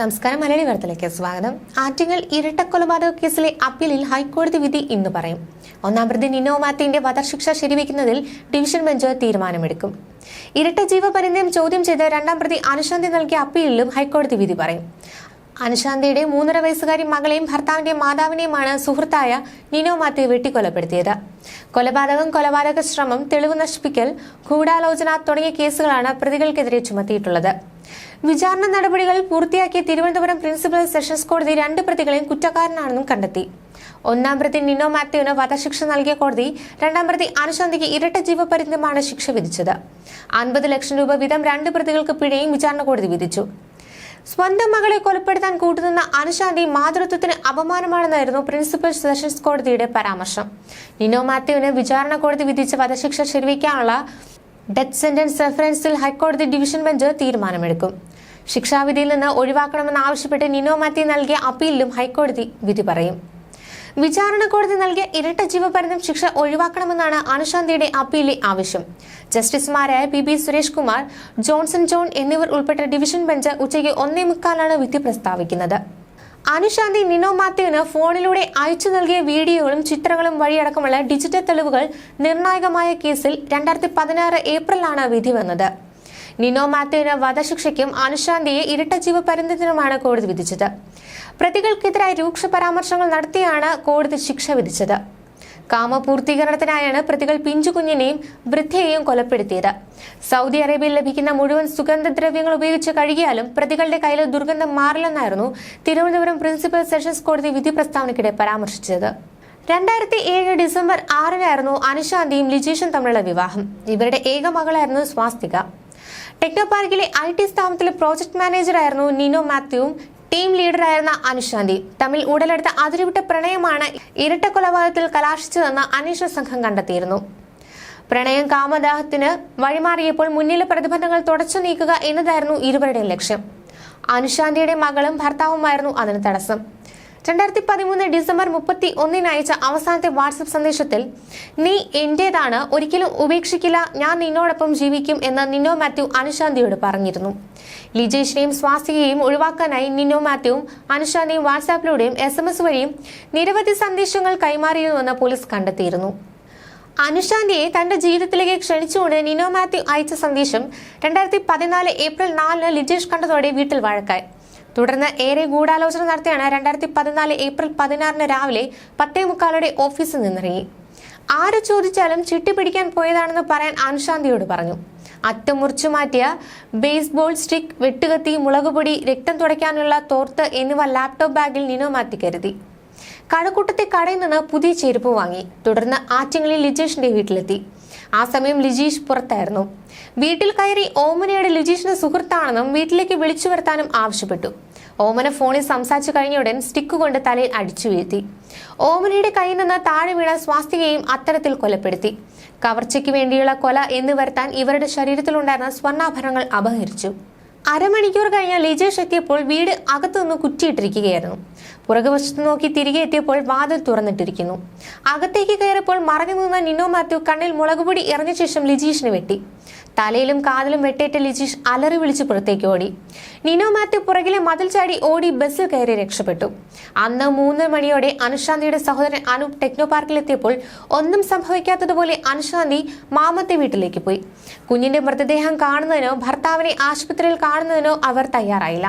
നമസ്കാരം മലയാളി വാർത്തയിലേക്ക് സ്വാഗതം. ആറ്റിങ്ങൽ ഇരട്ടക്കൊലപാതക കേസിലെ അപ്പീലിൽ ഹൈക്കോടതി വിധി ഇന്ന് പറയും. ഒന്നാം പ്രതി നിനോ മാത്തിന്റെ വധശിക്ഷ ശരിവെക്കുന്നതിൽ ഡിവിഷൻ ബെഞ്ച് തീരുമാനമെടുക്കും. ഇരട്ട ജീവപര്യന്തം ചോദ്യം ചെയ്ത് രണ്ടാം പ്രതി അനുശാന്തി നൽകിയ അപ്പീലിലും ഹൈക്കോടതി വിധി പറയും. അനുശാന്തിയുടെ മൂന്നര വയസ്സുകാരി മകളെയും ഭർത്താവിന്റെ മാതാവിനെയുമാണ് സുഹൃത്തായ നിനോ മാത്യു വെട്ടിക്കൊലപ്പെടുത്തിയത്. കൊലപാതകം കൊലപാതക ശ്രമം തെളിവ് നശിപ്പിക്കൽ ഗൂഢാലോചന തുടങ്ങിയ കേസുകളാണ് പ്രതികൾക്കെതിരെ ചുമത്തിയിട്ടുള്ളത്. വിചാരണ നടപടികൾ പൂർത്തിയാക്കിയ തിരുവനന്തപുരം പ്രിൻസിപ്പൽ സെഷൻസ് കോടതി രണ്ട് പ്രതികളെയും കുറ്റക്കാരനാണെന്നും കണ്ടെത്തി. ഒന്നാം പ്രതി നിനോ മാത്യുവിന് വധശിക്ഷ നൽകിയ കോടതി രണ്ടാം പ്രതി അനുശാന്തിക്ക് ഇരട്ട ജീവപര്യന്തമാണ് ശിക്ഷ വിധിച്ചത്. അൻപത് ലക്ഷം രൂപ വീതം രണ്ട് പ്രതികൾക്ക് പിഴയും വിചാരണ കോടതി വിധിച്ചു. സ്വന്തം മകളെ കൊലപ്പെടുത്താൻ കൂട്ടുനിന്ന അനുശാന്തി മാതൃത്വത്തിന് അപമാനമാണെന്നായിരുന്നു പ്രിൻസിപ്പൽ സെഷൻസ് കോടതിയുടെ പരാമർശം. നിനോ മാത്യുവിന് വിചാരണ കോടതി വിധിച്ച വധശിക്ഷ ശരിവയ്ക്കാനുള്ള ഡെത്ത് സെന്റൻസ് റെഫറൻസിൽ ഹൈക്കോടതി ഡിവിഷൻ ബെഞ്ച് തീരുമാനമെടുക്കും. ശിക്ഷാവിധിയിൽ നിന്ന് ഒഴിവാക്കണമെന്നാവശ്യപ്പെട്ട് നിനോ മാത്യു നൽകിയ അപ്പീലിലും ഹൈക്കോടതി വിധി പറയും. വിചാരണ കോടതി നൽകിയ ഇരട്ട ജീവപര്യന്തം ശിക്ഷ ഒഴിവാക്കണമെന്നാണ് അനുശാന്തിയുടെ അപ്പീലിലെ ആവശ്യം. ജസ്റ്റിസുമാരായ P B Suresh Kumar Johnson John എന്നിവർ ഉൾപ്പെട്ട ഡിവിഷൻ ബെഞ്ച് ഉച്ചയ്ക്ക് ഒന്നേ മുക്കാലാണ് വിധി പ്രസ്താവിക്കുന്നത്. അനുശാന്തി നിനോ മാത്യുവിന് ഫോണിലൂടെ അയച്ചു നൽകിയ വീഡിയോകളും ചിത്രങ്ങളും വഴിയടക്കമുള്ള ഡിജിറ്റൽ തെളിവുകൾ നിർണായകമായ കേസിൽ രണ്ടായിരത്തി പതിനാറ് ഏപ്രിലാണ് വിധി വന്നത്. നിനോ മാത്യുവിന് വധശിക്ഷയ്ക്കും അനുശാന്തിയെ ഇരട്ട ജീവ ജീവപര്യന്തത്തിനുമാണ് കോടതി വിധിച്ചത്. പ്രതികൾക്കെതിരായ രൂക്ഷ പരാമർശങ്ങൾ നടത്തിയാണ് കോടതി ശിക്ഷ വിധിച്ചത്. കാമപൂർത്തീകരണത്തിനായാണ് പ്രതികൾ പിഞ്ചുകുഞ്ഞിനെയും വൃദ്ധയെയും കൊലപ്പെടുത്തിയത്. സൗദി അറേബ്യയിൽ ലഭിക്കുന്ന മുഴുവൻ സുഗന്ധദ്രവ്യങ്ങൾ ഉപയോഗിച്ച് കഴുകിയാലും പ്രതികളുടെ കയ്യിൽ ദുർഗന്ധം മാറില്ലെന്നായിരുന്നു തിരുവനന്തപുരം പ്രിൻസിപ്പൽ സെഷൻസ് കോടതി വിധി പ്രസ്താവനയ്ക്കിടെ പരാമർശിച്ചത്. രണ്ടായിരത്തി ഏഴ് ഡിസംബർ ആറിനായിരുന്നു അനുശാന്തിയും ലിജീഷും തമ്മിലുള്ള വിവാഹം. ഇവരുടെ ഏക മകളായിരുന്നു സ്വാസ്തിക. ടെക്നോപാർക്കിലെ ഐ ടി സ്ഥാപനത്തിലെ പ്രോജക്ട് മാനേജറായിരുന്നു നിനോ മാത്യുവും ടീം ലീഡറായിരുന്ന അനുശാന്തി. തമ്മിൽ ഉടലെടുത്ത അതിരുവിട്ട പ്രണയമാണ് ഇരട്ട കൊലപാതകത്തിൽ കലാശിച്ചതെന്ന് അന്വേഷണ സംഘം കണ്ടെത്തിയിരുന്നു. പ്രണയം കാമദാഹത്തിന് വഴിമാറിയപ്പോൾ മുന്നിലെ പ്രതിബന്ധങ്ങൾ തുടച്ചു നീക്കുക എന്നതായിരുന്നു ഇരുവരുടെയും ലക്ഷ്യം. അനുശാന്തിയുടെ മകളും ഭർത്താവുമായിരുന്നു അതിന് തടസ്സം. രണ്ടായിരത്തി പതിമൂന്ന് ഡിസംബർ മുപ്പത്തി ഒന്നിന് അയച്ച അവസാനത്തെ വാട്സപ്പ് സന്ദേശത്തിൽ നീ എന്റേതാണ് ഒരിക്കലും ഉപേക്ഷിക്കില്ല ഞാൻ നിന്നോടൊപ്പം ജീവിക്കും എന്ന് നിന്നോ മാത്യു അനുശാന്തിയോട് പറഞ്ഞിരുന്നു. ലിജേഷിനെയും സ്വാസികയെയും ഒഴിവാക്കാനായി നിന്നോ മാത്യുവും അനുശാന്തിയും വാട്സാപ്പിലൂടെയും എസ് എം എസ് വഴിയും നിരവധി സന്ദേശങ്ങൾ കൈമാറിയിരുന്നുവെന്ന് പോലീസ് കണ്ടെത്തിയിരുന്നു. അനുശാന്തിയെ തന്റെ ജീവിതത്തിലേക്ക് ക്ഷണിച്ചുകൊണ്ട് നിനോ മാത്യു അയച്ച സന്ദേശം രണ്ടായിരത്തി പതിനാല് ഏപ്രിൽ നാലിന് ലിജേഷ് കണ്ടതോടെ വീട്ടിൽ വഴക്കായി. തുടർന്ന് ഏറെ ഗൂഢാലോചന നടത്തിയാണ് രണ്ടായിരത്തി പതിനാല് ഏപ്രിൽ പതിനാറിന് രാവിലെ പത്തേ മുക്കാലോടെ ഓഫീസിൽ നിന്നിറങ്ങി. ആര് ചോദിച്ചാലും ചിട്ടി പിടിക്കാൻ പോയതാണെന്ന് പറയാൻ അനുശാന്തിയോട് പറഞ്ഞു. അറ്റം മുറിച്ചു മാറ്റിയ ബേസ്ബോൾ സ്റ്റിക് വെട്ടുകത്തി മുളകുപൊടി രക്തം തുടയ്ക്കാനുള്ള തോർത്ത് എന്നിവ ലാപ്ടോപ്പ് ബാഗിൽ നിനോ മാറ്റി കരുതി. കഴക്കൂട്ടത്തെ കടയിൽ നിന്ന് പുതിയ ചെരുപ്പ് വാങ്ങി. തുടർന്ന് ആറ്റിങ്ങളിൽ ലിജേഷിന്റെ വീട്ടിലെത്തി. ആ സമയം ലിജീഷ് പുറത്തായിരുന്നു. വീട്ടിൽ കയറി ഓമനയുടെ ലിജീഷിന് സുഹൃത്താണെന്നും വീട്ടിലേക്ക് വിളിച്ചു വരുത്താനും ആവശ്യപ്പെട്ടു. ഓമന ഫോണിൽ സംസാരിച്ചു കഴിഞ്ഞ ഉടൻ സ്റ്റിക്ക് കൊണ്ട് തലയിൽ അടിച്ചു വീഴ്ത്തി. ഓമനയുടെ കയ്യിൽ നിന്ന് താഴെ വീണ സ്വാസ്തികയും അത്തരത്തിൽ കൊലപ്പെടുത്തി. കവർച്ചയ്ക്ക് വേണ്ടിയുള്ള കൊല എന്ന് വരുത്താൻ ഇവരുടെ ശരീരത്തിലുണ്ടായിരുന്ന സ്വർണാഭരണങ്ങൾ അപഹരിച്ചു. അരമണിക്കൂർ കഴിഞ്ഞ ലിജേഷ് എത്തിയപ്പോൾ വീട് അകത്തുനിന്ന് കുറ്റിയിട്ടിരിക്കുകയായിരുന്നു. പുറകുവശത്ത് നോക്കി തിരികെ എത്തിയപ്പോൾ വാതിൽ തുറന്നിട്ടിരിക്കുന്നു. അകത്തേക്ക് കയറിയപ്പോൾ മറഞ്ഞു നിന്ന നിനോ മാത്യു കണ്ണിൽ മുളകുപൊടി എറിഞ്ഞ ശേഷം ലിജീഷിന് വെട്ടി. തലയിലും കാതിലും വെട്ടേറ്റ ലിജീഷ് അലറി വിളിച്ച് പുറത്തേക്ക് ഓടി. നിനോ മാത്യു പുറകിലെ മതിൽ ചാടി ഓടി ബസ്സിൽ കയറി രക്ഷപ്പെട്ടു. അന്ന് മൂന്ന് മണിയോടെ അനുശാന്തിയുടെ സഹോദരൻ അനൂപ് ടെക്നോ പാർക്കിലെത്തിയപ്പോൾ ഒന്നും സംഭവിക്കാത്തതുപോലെ അനുശാന്തി മാമത്തെ വീട്ടിലേക്ക് പോയി. കുഞ്ഞിന്റെ മൃതദേഹം കാണുന്നതിനോ ഭർത്താവിനെ ആശുപത്രിയിൽ കാണുന്നതിനോ അവർ തയ്യാറായില്ല.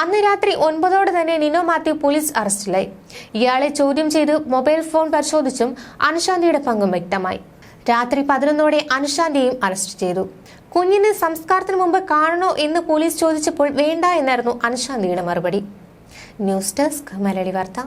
അന്ന് രാത്രി ഒൻപതോടെ തന്നെ നിനോ മാത്യു പോലീസ് അറസ്റ്റിലായി. ഇയാളെ ചോദ്യം ചെയ്ത് മൊബൈൽ ഫോൺ പരിശോധിച്ചും അനുശാന്തിയുടെ പങ്കും വ്യക്തമായി. രാത്രി പതിനൊന്നോടെ അനുഷാന്റെയും അറസ്റ്റ് ചെയ്തു. കുഞ്ഞിനെ സംസ്കാരത്തിന് മുമ്പ് കാണണോ എന്ന് പോലീസ് ചോദിച്ചപ്പോൾ വേണ്ട എന്നായിരുന്നു അനുശാന്തിയുടെ മറുപടി. ന്യൂസ് ഡെസ്ക് മലയാളി വാർത്ത.